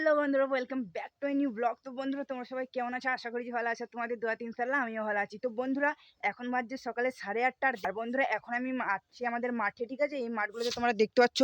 Hello বন্ধুরা welcome back to new blog তো বন্ধুরা, তোমরা সবাই কেমন আছো? আশা করি ভালো আছো। তোমাদের দোয়া তিন সাল্লাহ আমিও ভালো আছি। তো বন্ধুরা, এখন বাজছে সকালে সাড়ে আটটার আর বন্ধুরা, এখন আমি আছি আমাদের মাঠে, ঠিক আছে? এই মাঠগুলোতে তোমরা দেখতে পাচ্ছ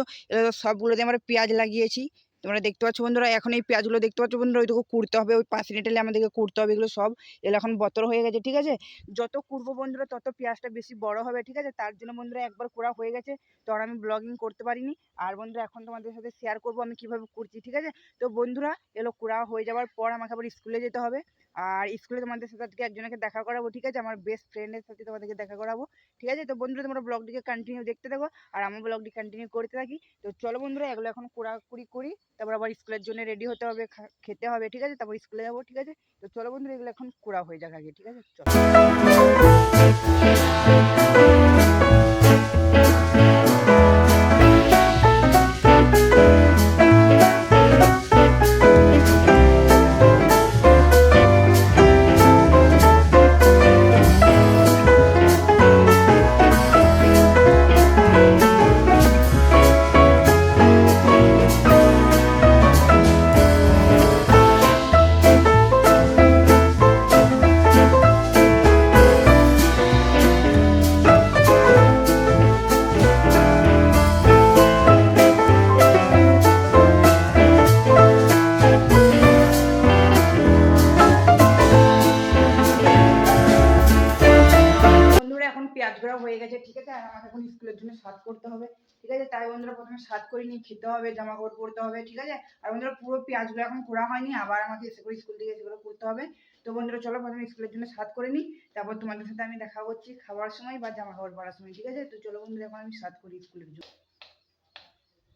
সবগুলোতে আমরা পেঁয়াজ লাগিয়েছি। তোমরা দেখতে পাচ্ছ বন্ধুরা, এখন এই পেঁয়াজগুলো দেখতে পাচ্ছ বন্ধুরা ওইটুকু কুড়তে হবে, ওই পাঁচ লিটারে আমাদেরকে কুড়তে হবে, এগুলো সব এগুলো এখন বতর হয়ে গেছে, ঠিক আছে? যত কুড়বো বন্ধুরা, তত পেঁয়াজটা বেশি বড় হবে, ঠিক আছে? তার জন্য বন্ধুরা একবার কুড়া হয়ে গেছে, তো আর আমি ব্লগিং করতে পারিনি, আর বন্ধুরা এখন তোমাদের সাথে শেয়ার করব আমি কীভাবে কুড়ছি, ঠিক আছে? তো বন্ধুরা এগুলো কুড়া হয়ে যাওয়ার পর আমাকে আবার স্কুলে যেতে হবে, আর স্কুলে তোমাদের সাথে আজকে একজনকে দেখা করাবো, ঠিক আছে? আমার বেস্ট ফ্রেন্ডের সাথে তোমাদেরকে দেখা করাবো, ঠিক আছে? তো বন্ধুরা, তোমরা ব্লগটিকে কন্টিনিউ দেখতে থাকো, আর আমার ব্লগটি কন্টিনিউ করতে থাকি, তো চলো বন্ধুরা, এগুলো এখন কুড়াকুড়ি করি। তারপর আবার স্কুলের জন্য রেডি হতে হবে খেতে হবে, ঠিক আছে? তারপর স্কুলে যাব, ঠিক আছে? তো চলো বন্ধুরা, এগুলো এখন কুড়া হয়ে যাক আগে, ঠিক আছে? চলো। হয়ে গেছে, ঠিক আছে? আর আমাকে এখন স্কুলের জন্য সাত করতে হবে, ঠিক আছে? তাই বন্ধুরা প্রথমে সাত করে নিয়ে খেতে হবে জামা কাপড় পরতে হবে, ঠিক আছে? আর বন্ধুরা পুরো পেঁয়াজগুলো এখন করা হয়নি, আবার আমাকে এসে করে স্কুল থেকে সেগুলো করতে হবে। তো বন্ধুরা চলো প্রথমে স্কুলের জন্য সাত করে নিই, তারপর তোমাদের সাথে আমি দেখা করছি খাওয়ার সময় বা জামা কাপড় পরার সময়, ঠিক আছে? তো চলো বন্ধুরা এখন আমি সাত করি স্কুলের জন্য।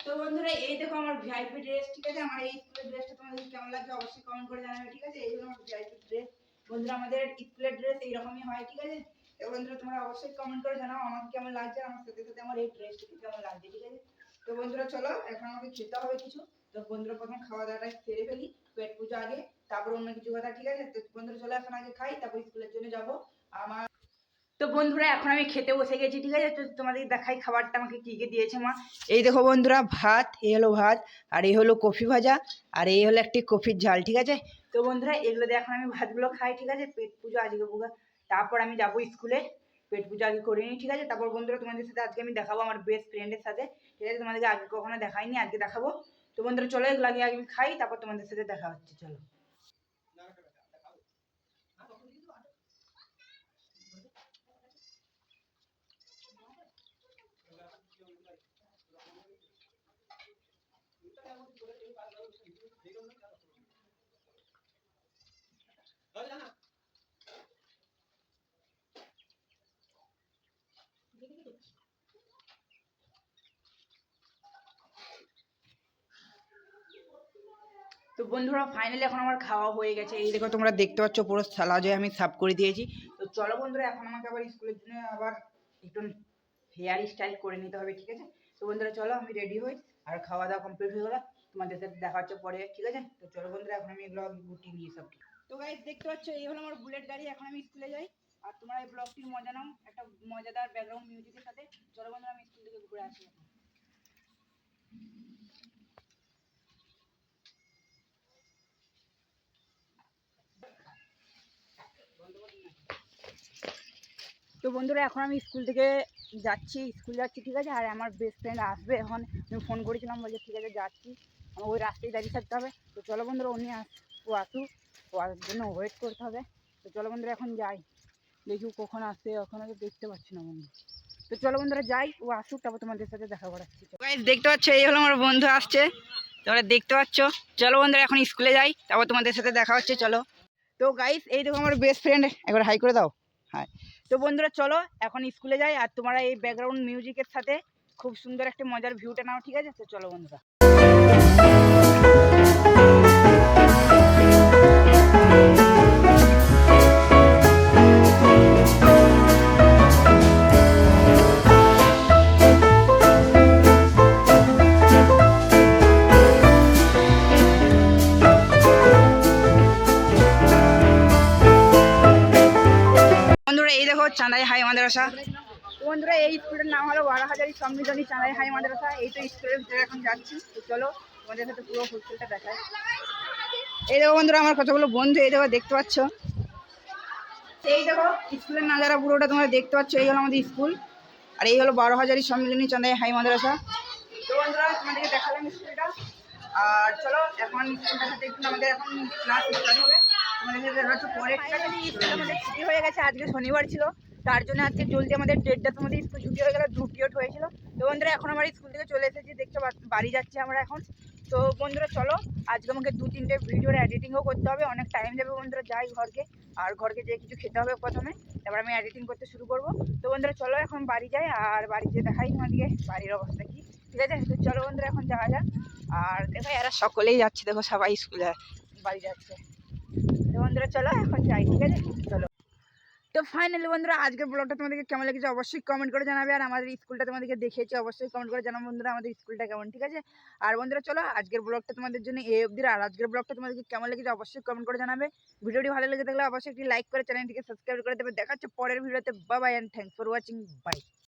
তো বন্ধুরা এই দেখো আমার ভিআইপি ড্রেস ঠিক আছে? আমার এই স্কুলের ড্রেসটা তোমাদের কেমন লাগছে অবশ্যই কমেন্ট করে জানাবে, ঠিক আছে? এই হলো আমার ভিআইপি ড্রেস বন্ধুরা আমাদের স্কুলের ড্রেস এইরকমই হয়, ঠিক আছে? তো বন্ধুরা, তোমরা অবশ্যই কমেন্ট করে জানাও আমাকে কেমন লাগছে, আমার সাথে সাথে আমার এই ড্রেসটা কেমন লাগছে, ঠিক আছে? তো বন্ধুরা, চলো, এখন আমাকে খেতে হবে কিছু। তো বন্ধুরা, প্রথম খাওয়া দাওয়াটা সেরে ফেলি, পেট পুজো আগে, তারপর অন্য কিছু কথা, ঠিক আছে? তো বন্ধুরা, চলো, এখন আগে খাই, তারপর স্কুলের জন্য যাব। আমার তো বন্ধুরা, এখন আমি খেতে বসে গেছি, ঠিক আছে? তো তোমাদের দেখাই খাবারটা আমাকে কি কি দিয়েছে মা। এই দেখো বন্ধুরা, ভাত এই হলো ভাত, আর এই হলো কফি ভাজা, আর এই হলো একটি কফির ঝাল, ঠিক আছে? তো বন্ধুরা, এগুলো দিয়ে এখন আমি ভাতগুলো খাই, ঠিক আছে? পেট পুজো আজকে তারপর আমি যাব স্কুলে, পেট পুজো আগে করে নিই, ঠিক আছে? তারপর বন্ধুরা, তোমাদের সাথে আজকে আমি দেখাবো আমার বেস্ট ফ্রেন্ডের সাথে, ঠিক আছে? তোমাদেরকে আগে কখনো দেখাইনি, আজকে দেখাবো। তো বন্ধুরা, চলো এগুলো আগে আমি খাই, তারপর তোমাদের সাথে দেখা হচ্ছে, চলো। বন্ধুরা ফাইনালি এখন আমার খাওয়া হয়ে গেছে। এই দেখো, তোমরা দেখতে পাচ্ছ পুরো সালাজে আমি সাফ করে দিয়েছি। তো চলো বন্ধুরা, এখন আমাকে আবার স্কুলের জন্য আবার একটু হেয়ার স্টাইল করে নিতে হবে, ঠিক আছে? তো বন্ধুরা, চলো আমি রেডি হই, আর খাওয়া দাওয়া কমপ্লিট হয়ে গেলো। তোমাদের সাথে দেখা হচ্ছে পরে, ঠিক আছে? তো চলো বন্ধুরা, এখন আমি এগুলো গুটি নিয়ে সব তো গাইজ দেখতে পাচ্ছ, এই হলো আমার বুলেট গাড়ি, এখন আমি স্কুলে যাই। আর তোমরা এই ব্লগটির মজা নাও, একটা মজাদার ব্যাকগ্রাউন্ড মিউজিকের সাথে। চলো বন্ধুরা, আমি স্কুল থেকে ঘুরে আসি। তো বন্ধুরা, এখন আমি স্কুল থেকে যাচ্ছি স্কুল যাচ্ছি, ঠিক আছে? আর আমার বেস্ট ফ্রেন্ড আসবে এখন। আমি ফোন করেছিলাম, বলছে, ঠিক আছে, যাচ্ছি। আমার ওই রাস্তায় দাঁড়িয়ে থাকতে হবে। তো চলো বন্ধুরা, উনি আস, ও আসুক। ও আসার জন্য ওয়েট করতে হবে। তো চলো বন্ধুরা, এখন যাই। দেখি কখন আসে ওখানে তো দেখতে পাচ্ছি না বন্ধু। তো চলো বন্ধুরা, যাই। ও আসুক, তারপর তোমাদের সাথে দেখা করাচ্ছি। দেখতে পাচ্ছ, এই হলো আমার বন্ধু আসছে। তোমরা দেখতে পাচ্ছ? চলো বন্ধুরা, এখন স্কুলে যাই। তারপর তোমাদের সাথে দেখা হচ্ছে, চলো। তো গাইস এই দেখো আমার বেস্ট ফ্রেন্ড একবার হাই করে দাও। হাই তো বন্ধুরা চলো, এখন স্কুলে যাই আর তোমরা এই ব্যাকগ্রাউন্ড মিউজিকের সাথে খুব সুন্দর একটা মজার ভিউটা নাও, ঠিক আছে? তো চলো বন্ধুরা। বন্ধুরা এই দেখো চাঁদাই হাই মাদ্রাসা। বন্ধুরা এই স্কুলের নাম হলো বারাহাজারি সম্মিলনী চাঁদাই হাই মাদ্রাসা। এই তো স্কুলের ভিতরে এখন যাচ্ছি। তো চলো তোমাদের সাথে পুরো হোস্টেলটা দেখায় এই দেখো বন্ধুরা আমার কতগুলো বন্ধু এই দেখো দেখতে পাচ্ছ। এই দেখো স্কুলের নাজারা পুরোটা তোমরা দেখতে পাচ্ছ। এই হলো আমাদের স্কুল। আর এই হলো বারো হাজারি সম্মিলনী চাঁদাই হাই মাদ্রাসা। তো বন্ধুরা তোমাদেরকে দেখালাম স্কুলটা। আর চলো এখন স্কুলটার সাথে একটু আমাদের এখন ক্লাস স্টার্ট হবে। আমাদের ছুটি হয়ে গেছে আজকে শনিবার ছিল। তার জন্য আজকে জলদি আমাদের ডেটটা তোমাদের স্কুল ছুটি হয়ে গেল দু পিরিয়ড হয়েছিল। তো বন্ধুরা এখন আমার স্কুল থেকে চলে এসেছি দেখছ বা- বাড়ি যাচ্ছি আমরা এখন। তো বন্ধুরা চলো আজকে আমাকে দু তিনটে ভিডিওর এডিটিংও করতে হবে অনেক টাইম দেবে বন্ধুরা যাই ঘরকে। আর ঘরকে যেয়ে কিছু খেতে হবে প্রথমে তারপর আমি এডিটিং করতে শুরু করব। তো বন্ধুরা চলো এখন বাড়ি যাই আর বাড়িতে দেখাই তোমাদেরকে বাড়ির অবস্থা কি। ঠিক আছে? তো চলো বন্ধুরা এখন যাওয়া যাক। আর দেখো এরা সকলেই যাচ্ছে দেখো সবাই স্কুলে বাড়ি যাচ্ছে। তো বন্ধুরা, চলো, এখন যাই, ঠিক আছে? চলো। তো ফাইনালি বন্ধুরা, আজকের ব্লগটা তোমাদেরকে কেমন লেগেছে অবশ্যই কমেন্ট করে জানাবে, আর আমাদের স্কুলটা তোমাদেরকে দেখিয়েছি অবশ্যই কমেন্ট করে জানাব বন্ধুরা, আমাদের স্কুলটা কেমন, ঠিক আছে? আর বন্ধুরা, চলো, আজকের ব্লগটা তোমাদের জন্য এই অবধি, আর আজকের ব্লগটা তোমাদেরকে কেমন লেগেছে অবশ্যই কমেন্ট করে জানাবে। ভিডিওটি ভালো লেগে থাকলে অবশ্যই একটি লাইক করে চ্যানেলটিকে সাবস্ক্রাইব করে দেবে। দেখা হচ্ছে পরের ভিডিওতে। Bye and thanks for watching bye